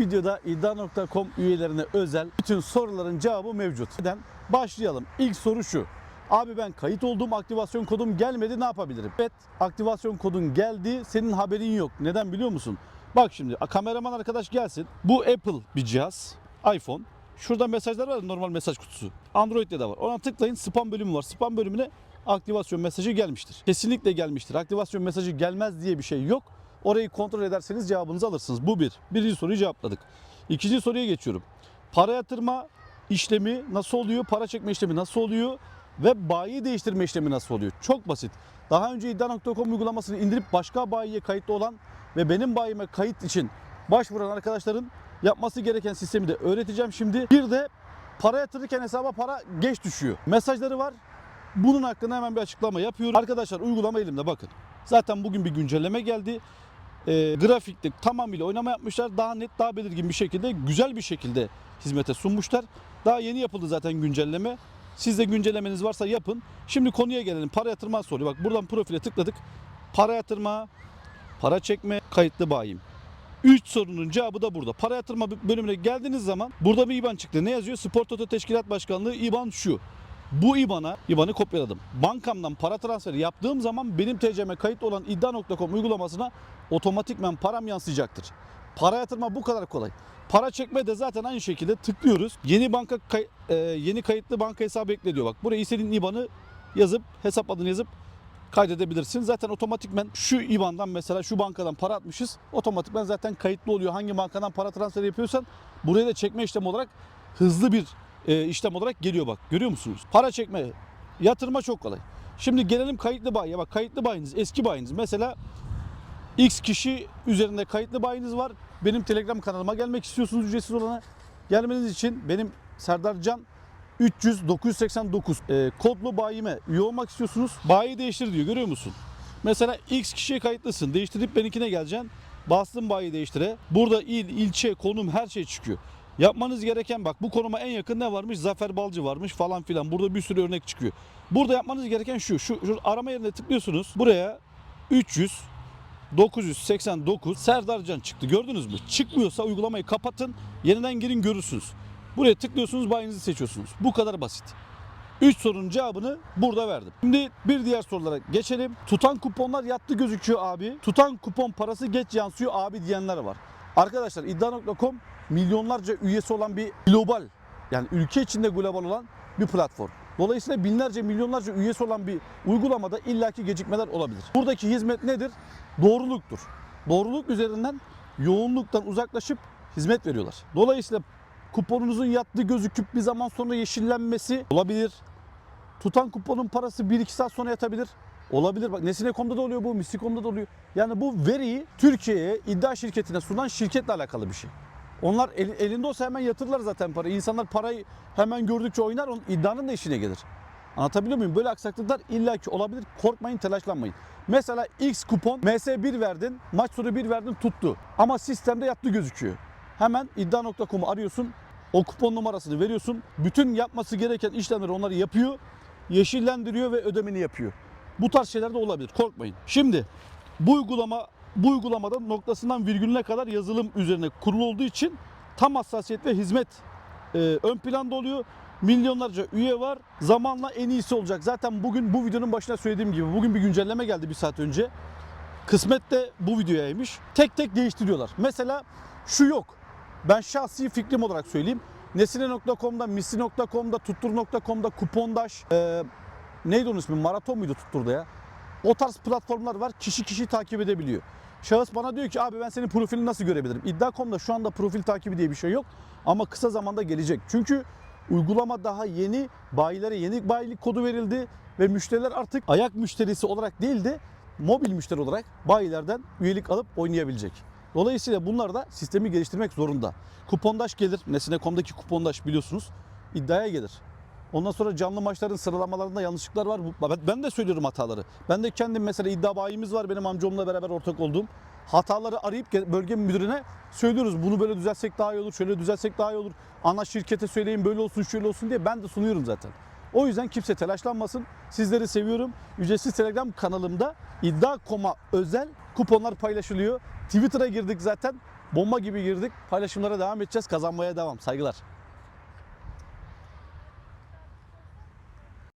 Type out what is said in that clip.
Videoda iddia.com üyelerine özel bütün soruların cevabı mevcut. Neden? Başlayalım. İlk soru şu. Abi ben kayıt oldum, aktivasyon kodum gelmedi ne yapabilirim? Evet, aktivasyon kodun geldi, senin haberin yok. Neden biliyor musun? Bak şimdi kameraman arkadaş gelsin. Bu Apple bir cihaz, iPhone. Şurada mesajlar var normal mesaj kutusu. Android'de de var. Ona tıklayın spam bölümü var. Spam bölümüne aktivasyon mesajı gelmiştir. Kesinlikle gelmiştir. Aktivasyon mesajı gelmez diye bir şey yok. Orayı kontrol ederseniz cevabınızı alırsınız. Bu bir. Birinci soruyu cevapladık. İkinci soruya geçiyorum. Para yatırma işlemi nasıl oluyor? Para çekme işlemi nasıl oluyor? Ve bayi değiştirme işlemi nasıl oluyor? Çok basit. Daha önce iddia.com uygulamasını indirip başka bayiye kayıtlı olan ve benim bayime kayıt için başvuran arkadaşların yapması gereken sistemi de öğreteceğim şimdi. Bir de para yatırırken hesaba para geç düşüyor. Mesajları var. Bunun hakkında hemen bir açıklama yapıyorum. Arkadaşlar uygulama elimde bakın. Zaten bugün bir güncelleme geldi. Ee, grafikte tamamıyla oynama yapmışlar. Daha net, daha belirgin bir şekilde, güzel bir şekilde hizmete sunmuşlar. Daha yeni yapıldı zaten güncelleme. Siz de güncellemeniz varsa yapın. Şimdi konuya gelelim. Para yatırma soruyor. Bak buradan profile tıkladık. Para yatırma, para çekme, kayıtlı bayim. 3 sorunun cevabı da burada. Para yatırma bölümüne geldiğiniz zaman burada bir IBAN çıktı. Ne yazıyor? Spor Toto Teşkilat Başkanlığı IBAN şu. Bu IBAN'a, IBAN'ı kopyaladım. Bankamdan para transferi yaptığım zaman benim TC'me kayıt olan iddia.com uygulamasına otomatikmen param yansıyacaktır. Para yatırma bu kadar kolay. Para çekme de zaten aynı şekilde tıklıyoruz. Yeni banka kay- e, yeni kayıtlı banka hesabı ekle diyor. Bak buraya istediğin IBAN'ı yazıp hesap adını yazıp kaydedebilirsin. Zaten otomatikmen şu IBAN'dan mesela şu bankadan para atmışız. Otomatikmen zaten kayıtlı oluyor. Hangi bankadan para transferi yapıyorsan buraya da çekme işlemi olarak hızlı bir e, işlem olarak geliyor bak. Görüyor musunuz? Para çekme, yatırma çok kolay. Şimdi gelelim kayıtlı bayiye. Bak kayıtlı bayiniz, eski bayiniz. Mesela X kişi üzerinde kayıtlı bayiniz var. Benim Telegram kanalıma gelmek istiyorsunuz ücretsiz olana. Gelmeniz için benim Serdar Can 300 989 e, kodlu bayime üye olmak istiyorsunuz. Bayi değiştir diyor görüyor musun? Mesela X kişiye kayıtlısın. Değiştirip benimkine geleceksin. Bastın bayi değiştire. Burada il, ilçe, konum her şey çıkıyor. Yapmanız gereken bak bu konuma en yakın ne varmış? Zafer Balcı varmış falan filan. Burada bir sürü örnek çıkıyor. Burada yapmanız gereken şu. Şu, şu arama yerine tıklıyorsunuz. Buraya 300 989 Serdar Can çıktı. Gördünüz mü? Çıkmıyorsa uygulamayı kapatın. Yeniden girin görürsünüz. Buraya tıklıyorsunuz, bayinizi seçiyorsunuz. Bu kadar basit. 3 sorunun cevabını burada verdim. Şimdi bir diğer sorulara geçelim. Tutan kuponlar yattı gözüküyor abi. Tutan kupon parası geç yansıyor abi diyenler var. Arkadaşlar iddia.com milyonlarca üyesi olan bir global yani ülke içinde global olan bir platform. Dolayısıyla binlerce milyonlarca üyesi olan bir uygulamada illaki gecikmeler olabilir. Buradaki hizmet nedir? Doğruluktur. Doğruluk üzerinden yoğunluktan uzaklaşıp hizmet veriyorlar. Dolayısıyla kuponunuzun yattığı gözüküp bir zaman sonra yeşillenmesi olabilir. Tutan kuponun parası 1-2 saat sonra yatabilir. Olabilir. Bak Nesine.com'da da oluyor bu, Misli.com'da da oluyor. Yani bu veriyi Türkiye'ye iddia şirketine sunan şirketle alakalı bir şey. Onlar el- elinde olsa hemen yatırırlar zaten parayı. İnsanlar parayı hemen gördükçe oynar, onun iddianın da işine gelir. Anlatabiliyor muyum? Böyle aksaklıklar illaki olabilir. Korkmayın, telaşlanmayın. Mesela X kupon MS1 verdin, maç sonu 1 verdin tuttu. Ama sistemde yattı gözüküyor. Hemen iddia.com'u arıyorsun. O kupon numarasını veriyorsun. Bütün yapması gereken işlemleri onları yapıyor. Yeşillendiriyor ve ödemeni yapıyor. Bu tarz şeyler de olabilir. Korkmayın. Şimdi bu uygulama bu uygulamada noktasından virgülüne kadar yazılım üzerine kurulu olduğu için tam hassasiyet ve hizmet e, ön planda oluyor. Milyonlarca üye var. Zamanla en iyisi olacak. Zaten bugün bu videonun başına söylediğim gibi bugün bir güncelleme geldi bir saat önce. Kısmet de bu videoyaymış. Tek tek değiştiriyorlar. Mesela şu yok. Ben şahsi fikrim olarak söyleyeyim. Nesine.com'da, Misli.com'da, Tuttur.com'da, Kupondaş, e, neydi onun ismi? Maraton muydu Tuttur'da ya? O tarz platformlar var. Kişi kişi takip edebiliyor. Şahıs bana diyor ki abi ben senin profilini nasıl görebilirim? İddia.com'da şu anda profil takibi diye bir şey yok. Ama kısa zamanda gelecek. Çünkü uygulama daha yeni. Bayilere yeni bayilik kodu verildi. Ve müşteriler artık ayak müşterisi olarak değil de mobil müşteri olarak bayilerden üyelik alıp oynayabilecek. Dolayısıyla bunlar da sistemi geliştirmek zorunda. Kupondaş gelir. Nesine.com'daki kupondaş biliyorsunuz. iddiaya gelir. Ondan sonra canlı maçların sıralamalarında yanlışlıklar var. Ben- de söylüyorum hataları. Ben de kendim mesela iddia bayimiz var benim amcamla beraber ortak olduğum. Hataları arayıp ge- bölge müdürüne söylüyoruz. Bunu böyle düzelsek daha iyi olur, şöyle düzelsek daha iyi olur. Ana şirkete söyleyin böyle olsun, şöyle olsun diye ben de sunuyorum zaten. O yüzden kimse telaşlanmasın. Sizleri seviyorum. Ücretsiz Telegram kanalımda iddia.com'a özel kuponlar paylaşılıyor. Twitter'a girdik zaten. Bomba gibi girdik. Paylaşımlara devam edeceğiz. Kazanmaya devam. Saygılar.